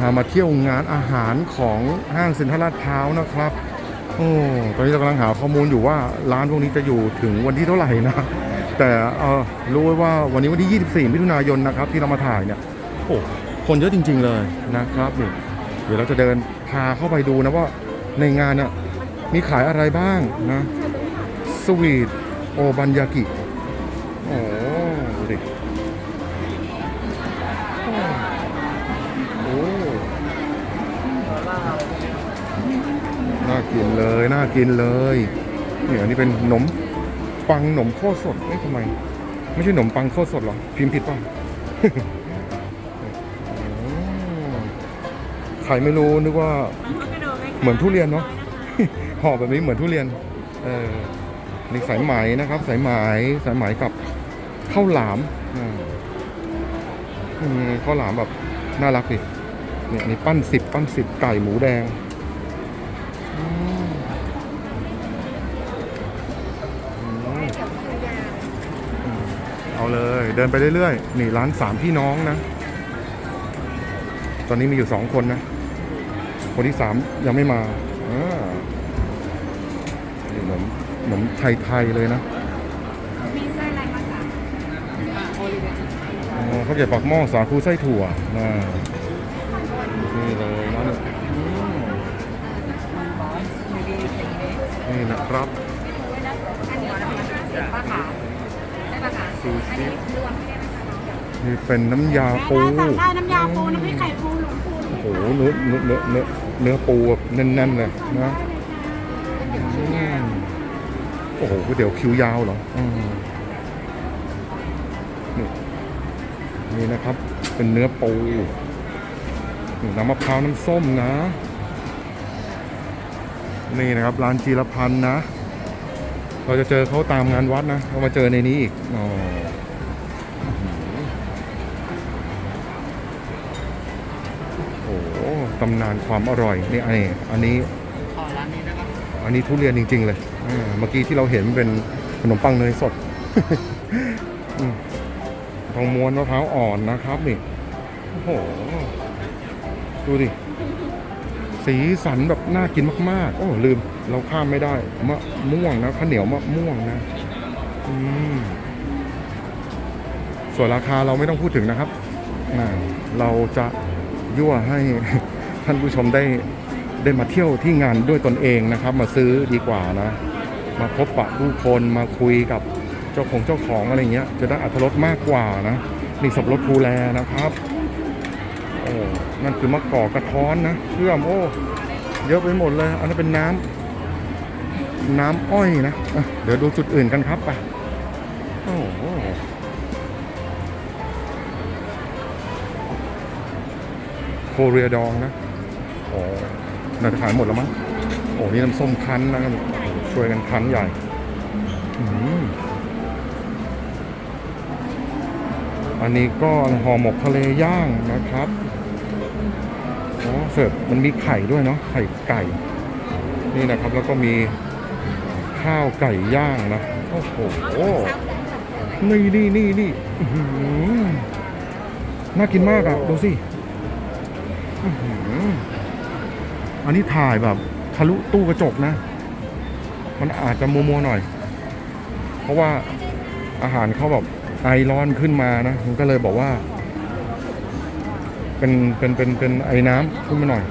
พามาเที่ยวงานอาหารของห้างเซ็นทรัลลาดพร้าวนะครับโอ้ตอนนี้เรากำลังหาข้อมูลอยู่ว่าร้านพวกนี้จะอยู่ถึงวันที่เท่าไหร่นะ แต่เออรู้ไว้ว่าวันนี้วันที่ 24 มิถุนายนนะครับที่เรามาถ่ายเนี่ยโอ้คนเยอะจริง ๆเลยนะครับนี่เดี๋ยวเราจะเดินพาเข้าไปดูนะว่าในงานเนี่ยมีขายอะไรบ้างนะสวีทโอบันยากิโอ้ดูดิ น่ากินเลยน่ากินเลยเนี่ยอันนี้เป็นขนมปังขนมโคตรสดเอ้ยทำไม ไม่ใช่ขนมปังโคตรสดหรอพิมพ์ผิดป่ะใครไม่รู้นึกว่าเหมือนทุเรียนเนาะห่อแบบนี้เหมือนทุเรียนเออนี่สายไหมนะครับ สายไหมสายไหมกับข้าวหลามข้าวหลามแบบน่ารักดิเนี่ยนี่ปั้นสิบปั้นสิบไก่หมูแดง เอาเลย เดินไปเรื่อยๆ นี่ร้านสามพี่น้องนะ ตอนนี้มีอยู่สองคนนะ คนที่สามยังไม่มาอ่านี่เหมือนเหมือนไทยๆเลยนะมีไส้อะไรมาคะอ๋อข้าวเกรี๊ยวปากหม้อสาคูไส้ถั่วนะนี่เลยนะเนี่ยอืมนี่นะ ครับอันนี้ห้าสิบป่ะคะได้ป่ะคะซูชิอันนี้รวมไม่ได้ไหมคะนี่เป็นน้ำยาปู ได้สั่งได้น้ำยาปูน้ำพริกไข่ปูหลวงปูโอ้โหเนื้อเนื้อเนื้อเนื้อเนื้อปูแบบแน่นๆเลยนะอืมโอ้โหก๋วยเตี๋ยวคิวยาวเหรออืมนี่นี่นะครับ เป็นเนื้อปูนี่น้ำมะพร้าวน้ำส้มนะ นี่นะครับร้านจีรพันธ์นะ เราจะเจอเขาตามงานวัดนะเรามาเจอในนี้อีกอ๋อโอ้โหตำนานความอร่อยนี่อันนี้อันนี้ขอร้านนี้นะครับอันนี้ทุเรียนจริง ๆ เลยอ่าเมื่อกี้ที่เราเห็นเป็นขนมปังเนยสดอืมทองม้วนมะพร้าวอ่อนนะครับนี่โอ้โห ดูดิ สีสันแบบน่ากินมากๆ โอ้ลืม เราข้ามไม่ได้มะม่วงนะข้าวเหนียวมะม่วงนะอืมส่วนราคาเราไม่ต้องพูดถึงนะครับอ่าเราจะยั่วให้ท่านผู้ชมได้ได้มาเที่ยวที่งานด้วยตนเองนะครับ มาซื้อดีกว่านะ มาพบปะผู้คนมาคุยกับเจ้าของเจ้าของอะไรเงี้ย จะได้อัตรสมากกว่านะนี่สับรดภูแลนะครับ โอ้นั่นคือมะกอกกระท้อนนะเชื่อมโอ้เยอะไปหมดเลย อันนั้นเป็นน้ำน้ำอ้อยนะะเดี๋ยวดูจุดอื่นกันครับไปโอ้โหโคเรียดองนะโอ้น่าจะขายหมดแล้วมั้งโอ้นี่น้ำส้มคั้นนะช่วยกันคั้นใหญ่อันนี้ก็ห่อหมกทะเลย่างนะครับ เสิร์ฟมันมีไข่ด้วยเนาะไข่ไก่ นี่นะครับแล้วก็มีข้าวไก่ย่างนะโอ้โหนี่นี่นี่นี่น่ากินมากอะดูสิอันนี้ถ่ายแบบทะลุตู้กระจกนะ มันอาจจะมัวๆหน่อย เพราะว่าอาหารเขาแบบไอร้อนขึ้นมานะมันก็เลยบอกว่า เป็นเป็นเป็นเป็นไอ้น้ำขึ้นมาหน่อย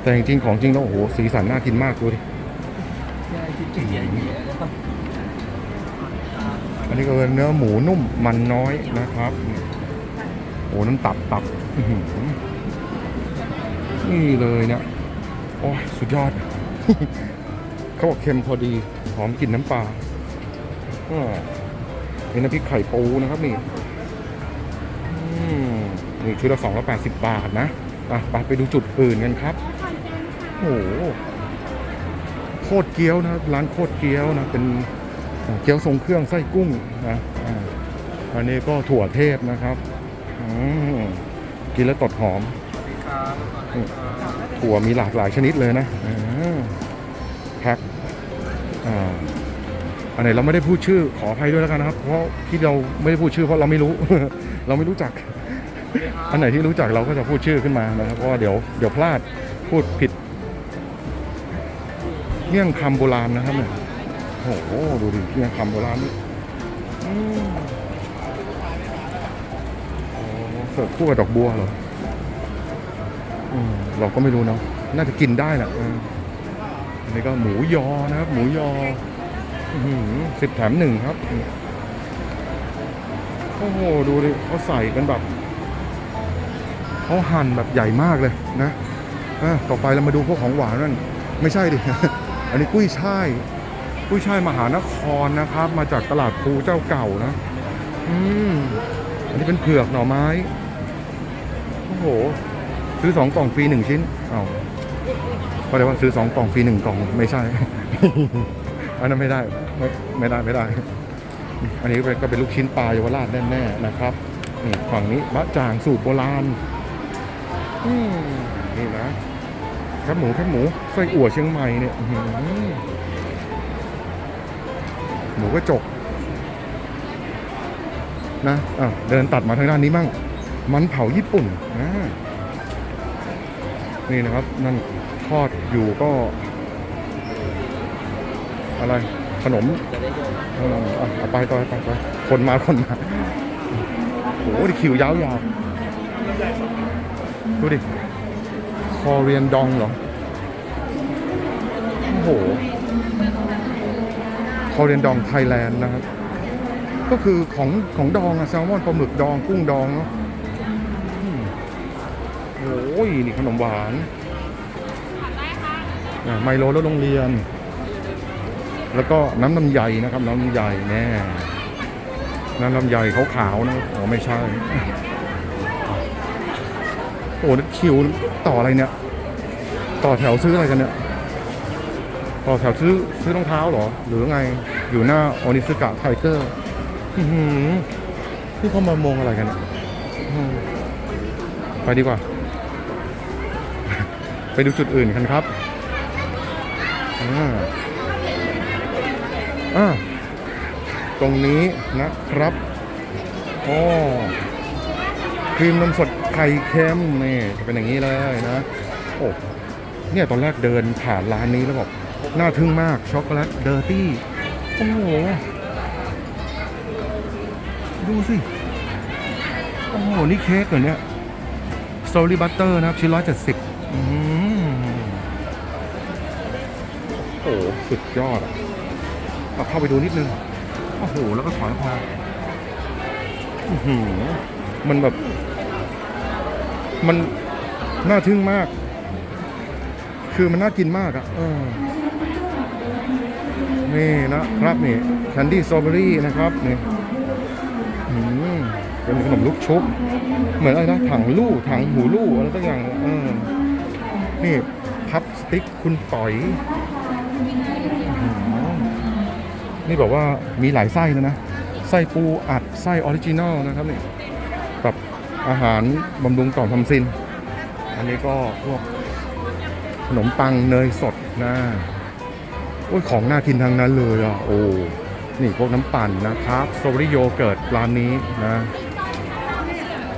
แต่จริงๆของจริงแล้วโอ้โหสีสันน่ากินมากดูดิอันนี้ก็เป็นเนื้อหมูนุ่มมันน้อยนะครับโอ้น้ำตับตับนี่เลยเนี่ยโอ้สุดยอด เขาบอกเค็มพอดี หอมกลิ่นน้ำปลาก็เป็นน้ำพริกไข่ปูนะครับนี่ นี่ชุดละสองร้อยแปดสิบบาทนะอะไปไปดูจุดอื่นกันครับโอ้โหโคตรเกี๊ยวนะร้านโคตรเกี๊ยวนะเป็นเกี๊ยวทรงเครื่องไส้กุ้งนะอ่าอันนี้ก็ถั่วเทศนะครับอืมกินแล้วตดหอมถั่วมีหลากหลายชนิดเลยนะอ่าแพ็คอ่าอันไหนเราไม่ได้พูดชื่อขออภัยด้วยแล้วกันนะครับ เพราะที่เราไม่ได้พูดชื่อเพราะเราไม่รู้ เราไม่รู้จัก อันไหนที่รู้จักเราก็จะพูดชื่อขึ้นมานะครับเพราะว่าเดี๋ยวเดี๋ยวพลาดพูดผิดเมี่ยงคำโบราณนะครับเนี่ยโอ้โหดูดิเมี่ยงคำโบราณนี่อืมโอ้เสิร์ฟคู่กับดอกบัวเหรออืมเราก็ไม่รู้เนาะน่าจะกินได้แหละอันนี้ก็หมูยอนะครับ หมูยอสิบแถมหนึ่งครับ โอ้โห ดูดิเขาใส่กันแบบ เขาหั่นแบบใหญ่มากเลยนะต่อไปเรามาดูพวกของหวานนั่นไม่ใช่ดิ อันนี้กุ้ยช่ายกุ้ยช่ายมหานครนะครับ มาจากตลาดภูเจ้าเก่านะ อืมอันนี้เป็นเผือกหน่อไม้โอ้โห ซื้อสองกล่องฟรีหนึ่งชิ้นเอาก็เลยว่าซื้อสองกล่องฟรีหนึ่งกล่องไม่ใช่ อันนั้นไม่ได้ไม่ไม่ได้ไม่ได้ อันนี้ก็เป็นลูกชิ้นปลาเยาวราชแน่ๆนะครับนี่ฝั่งนี้บะจ่างสูตรโบราณ นี่นะแคบหมูแคบหมูไส้อั่วเชียงใหม่เนี่ยหหมูกระจกนะอะเดินตัดมาทางด้านนี้มั่งมันเผาญี่ปุ่นนะนี่นะครับ นั่นทอดอยู่ก็ อะไรขนมเอออะเอาไปต่อไปไปคนมาคนมาโอ้โหดิคิวยาวยาว ดูดิ คอเรียนดองเหรอ โอ้โห คอเรียนดองไทยแลนด์นะครับ ก็คือของของดองอะแซลมอนปลาหมึกดองกุ้งดองเนาะโอ้ยนี่ขนมหวานไมโลแล้วโรงเรียน แล้วก็น้ำลำไยนะครับ น้ำลำไยแน่น้ำลำไยขาวๆนะอ๋อไม่ใช่ โอ้คิวต่ออะไรเนี่ย ต่อแถวซื้ออะไรกันเนี่ย ต่อแถวซื้อซื้อรองเท้าเหรอ หรือไง อยู่หน้าโอนิสกะไทเกอร์อื้อหือที่เขามามองอะไรกันเนี่ยไปดีกว่า ไปดูจุดอื่นกันครับอ่าอ่าตรงนี้นะครับโอ้ ครีมนมสดไข่เค็มนี่จะเป็นอย่างนี้เลยนะโอ้เนี่ยตอนแรกเดินผ่านร้านนี้แล้วบอกน่าทึ่งมากช็อกโกแลตเดอร์ตี้โอ้โหดูสิโอ้โหนี่เค้กเหรอเนี่ยสตรอเบอรี่บัตเตอร์นะครับชิ้นร้อยเจ็ดสิบโอ้โหสุดยอดอะเอาเข้าไปดูนิดนึง โอ้โห แล้วก็ถอนออกมาอือหือ มันแบบ มันน่าทึ่งมาก คือมันน่ากินมากอะเออนี่นะครับนี่แคนดี้สตรอเบอรี่นะครับนี่เป็นขนมลูกชุบ เหมือนอะไรนะถังลู่ถังหูลู่อะไรสักอย่างเนี่ยเออนี่พับสติ๊กคุณต่อย นี่บอกว่ามีหลายไส้แล้วนะ ไส้ปูอัดไส้ออริจินอลนะครับนี่ อาหารบำรุงต่อมทำซิน อันนี้ก็พวกขนมปังเนยสดนะโอ้ยของน่ากินทั้งนั้นเลยอะโอ้นี่พวกน้ำปั่นนะครับสตรอเบอรี่โยเกิร์ตร้านนี้นะ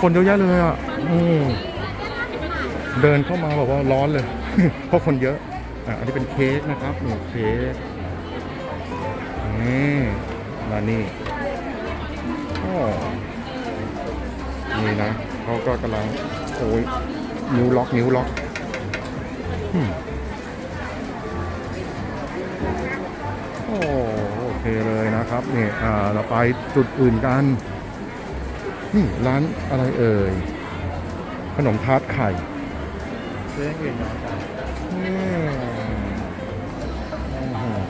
คนเยอะแยะเลยอะอเดินเข้ามาแบบว่าร้อนเลย เพราะคนเยอะอะอันนี้เป็นเค้กนะครับนี่เค้กนี่มานี่ นี่นะเขาก็กำลังโอ้ยนิ้วล็อกนิ้วล็อกโอ้โอเคเลยนะครับนี่อ่าเราไปจุดอื่นกัน นี่ร้านอะไรเอ่ย ขนมทาร์ตไข่ซื้ออย่างอื่นน้อยจังอืมอื้อหือ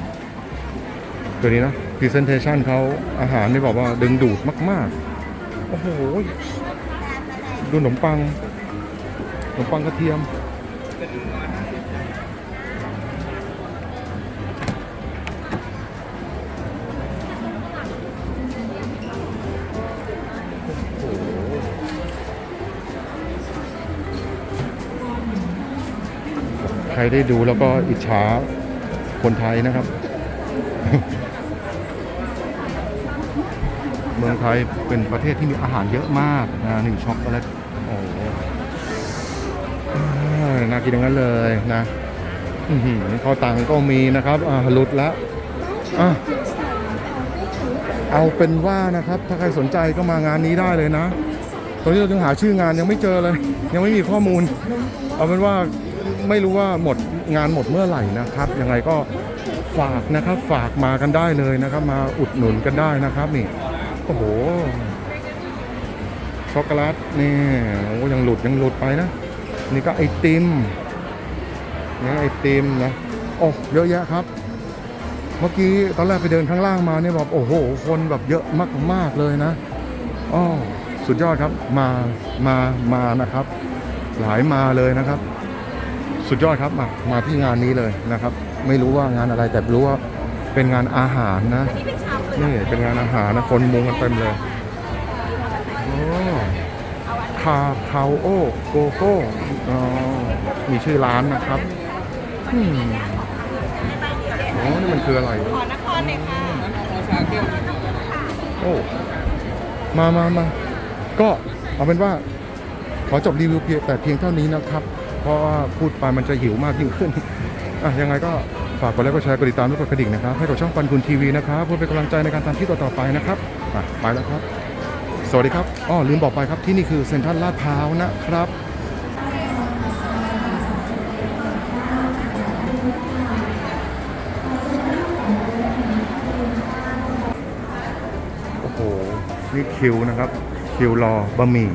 ตัวนี้นะ Presentation เขาอาหารนี่บอกว่าดึงดูดมาก ๆ โอ้โห ดูขนมปังขนมปังกระเทียม ใครได้ดูแล้วก็อิจฉาคนไทยนะครับ เมืองไทยเป็นประเทศที่มีอาหารเยอะมากนะหนึ่งช็อกโกแลต กินอย่างนั้นเลยนะอือหือข้าวตังก็มีนะครับอ่าหลุดแล้วอะเอาเป็นว่านะครับ ถ้าใครสนใจก็มางานนี้ได้เลยนะ ตอนนี้เรายังหาชื่องานยังไม่เจอเลย ยังไม่มีข้อมูล เอาเป็นว่าไม่รู้ว่าหมดงานหมดเมื่อไหร่นะครับ ยังไงก็ฝากนะครับ ฝากมากันได้เลยนะครับ มาอุดหนุนกันได้นะครับนี่โอ้โหช็อกโกแลตนี่โอ้ยังหลุดยังหลุดไปนะ นี่ก็ไอติมนะไอติมนะโอ้เยอะแยะครับ เมื่อกี้ตอนแรกไปเดินข้างล่างมาเนี่ยแบบโอ้โห คนแบบเยอะมากๆเลยนะอ๋อสุดยอดครับมามามานะครับ หลายมาเลยนะครับ สุดยอดครับมามาที่งานนี้เลยนะครับ ไม่รู้ว่างานอะไรแต่รู้ว่าเป็นงานอาหารนะนี่เป็นชามเปลือกนี่เป็นงานอาหารนะคนมุงกันเต็มเลยโอ้คาคาโอโกโก้ อ๋อมีชื่อร้านนะครับอืมอ๋อนี่มันคืออะไร ขอนครเลยค่ะโอ้ มามามา ก็เอาเป็นว่า ขอจบรีวิวเพียงแต่เพียงเท่านี้นะครับ เพราะว่าพูดไปมันจะหิวมากยิ่งขึ้น อะ ยังไงก็ฝากกดไลค์กดแชร์กดติดตามและกดกระดิ่งนะครับ ให้กับช่องปันคุณทีวีนะครับเพื่อเป็นกำลังใจในการทำคลิปต่อๆไปนะครับอะไปแล้วครับ สวัสดีครับ อ้อลืมบอกไปครับที่นี่คือเซ็นทรัลลาดพร้าวนะครับ นี่คิวนะครับ คิวรอบะหมี่